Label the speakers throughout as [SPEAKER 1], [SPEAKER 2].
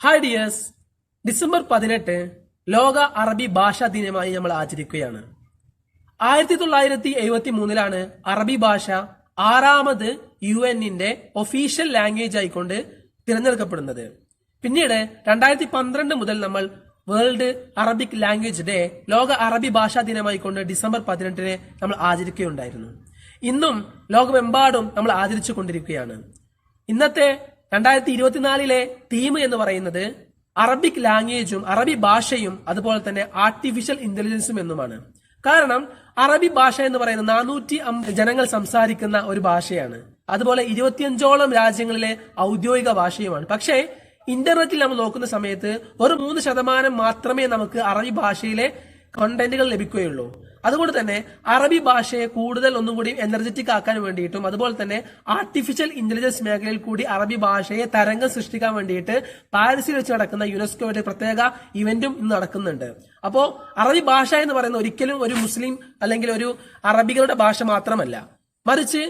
[SPEAKER 1] Hi dears December പതിനെട്ട് ലോക അറബി ഭാഷാ ദിനമായി നമ്മൾ ആചരിക്കുകയാണ്. ആയിരത്തി തൊള്ളായിരത്തി എഴുപത്തി മൂന്നിലാണ് അറബി ഭാഷ ആറാമത് യു എന്നിന്റെ ഒഫീഷ്യൽ ലാംഗ്വേജ് ആയിക്കൊണ്ട് തിരഞ്ഞെടുക്കപ്പെടുന്നത്. പിന്നീട് രണ്ടായിരത്തി പന്ത്രണ്ട് മുതൽ നമ്മൾ വേൾഡ് അറബിക് ലാംഗ്വേജ് ഡേ ലോക അറബി ഭാഷാ ദിനമായി കൊണ്ട് ഡിസംബർ പതിനെട്ടിന് നമ്മൾ ആചരിക്കുകയുണ്ടായിരുന്നു. ഇന്നും ലോകമെമ്പാടും നമ്മൾ ആചരിച്ചു കൊണ്ടിരിക്കുകയാണ് ഇന്നത്തെ രണ്ടായിരത്തി ഇരുപത്തിനാലിലെ തീം എന്ന് പറയുന്നത് അറബിക് ലാംഗ്വേജും അറബി ഭാഷയും അതുപോലെ തന്നെ ആർട്ടിഫിഷ്യൽ ഇന്റലിജൻസും എന്നുമാണ്. കാരണം അറബി ഭാഷ എന്ന് പറയുന്നത് നാനൂറ്റി ജനങ്ങൾ സംസാരിക്കുന്ന ഒരു ഭാഷയാണ്. അതുപോലെ ഇരുപത്തിയഞ്ചോളം രാജ്യങ്ങളിലെ ഔദ്യോഗിക ഭാഷയുമാണ്. പക്ഷേ ഇന്റർനെറ്റിൽ നമ്മൾ നോക്കുന്ന സമയത്ത് ഒരു മൂന്ന് ശതമാനം മാത്രമേ നമുക്ക് അറബി ഭാഷയിലെ കണ്ടന്റുകൾ ലഭിക്കുകയുള്ളൂ. അതുകൊണ്ട് തന്നെ അറബി ഭാഷയെ കൂടുതൽ ഒന്നും കൂടി എനർജറ്റിക് ആക്കാൻ വേണ്ടിയിട്ടും അതുപോലെ തന്നെ ആർട്ടിഫിഷ്യൽ ഇന്റലിജൻസ് മേഖലയിൽ കൂടി അറബി ഭാഷയെ തരംഗം സൃഷ്ടിക്കാൻ വേണ്ടിയിട്ട് പാരീസിൽ വെച്ച് നടക്കുന്ന യുനെസ്കോയുടെ പ്രത്യേക ഇവന്റും ഇന്ന് നടക്കുന്നുണ്ട്. അപ്പോൾ അറബി ഭാഷ എന്ന് പറയുന്നത് ഒരിക്കലും ഒരു മുസ്ലിം അല്ലെങ്കിൽ ഒരു അറബികളുടെ ഭാഷ മാത്രമല്ല. മറിച്ച്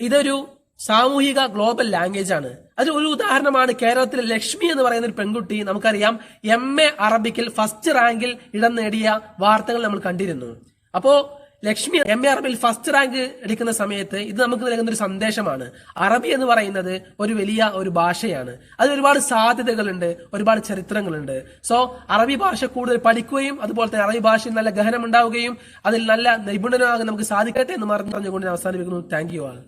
[SPEAKER 1] ഇതൊരു സാമൂഹിക ഗ്ലോബൽ ലാംഗ്വേജ് ആണ്. അതിൽ ഒരു ഉദാഹരണമാണ് കേരളത്തിലെ ലക്ഷ്മി എന്ന് പറയുന്ന ഒരു പെൺകുട്ടി നമുക്കറിയാം എം എ അറബിക്കിൽ ഫസ്റ്റ് റാങ്കിൽ ഇടം നേടിയ വാർത്തകൾ നമ്മൾ കണ്ടിരുന്നു. അപ്പോ ലക്ഷ്മി എം എ അറബിൽ ഫസ്റ്റ് റാങ്ക് എടുക്കുന്ന സമയത്ത് ഇത് നമുക്ക് നൽകുന്ന ഒരു സന്ദേശമാണ്. അറബി എന്ന് പറയുന്നത് ഒരു വലിയ ഒരു ഭാഷയാണ്. അതിൽ ഒരുപാട് സാധ്യതകളുണ്ട് ഒരുപാട് ചരിത്രങ്ങളുണ്ട്. സോ അറബി ഭാഷ കൂടുതൽ പഠിക്കുകയും അതുപോലെ തന്നെ അറബി ഭാഷയിൽ നല്ല ഗഹനം ഉണ്ടാവുകയും അതിൽ നല്ല നിപുണനാകാൻ നമുക്ക് സാധിക്കട്ടെ എന്ന് പറഞ്ഞുകൊണ്ട് അവസാനിപ്പിക്കുന്നു. Thank you all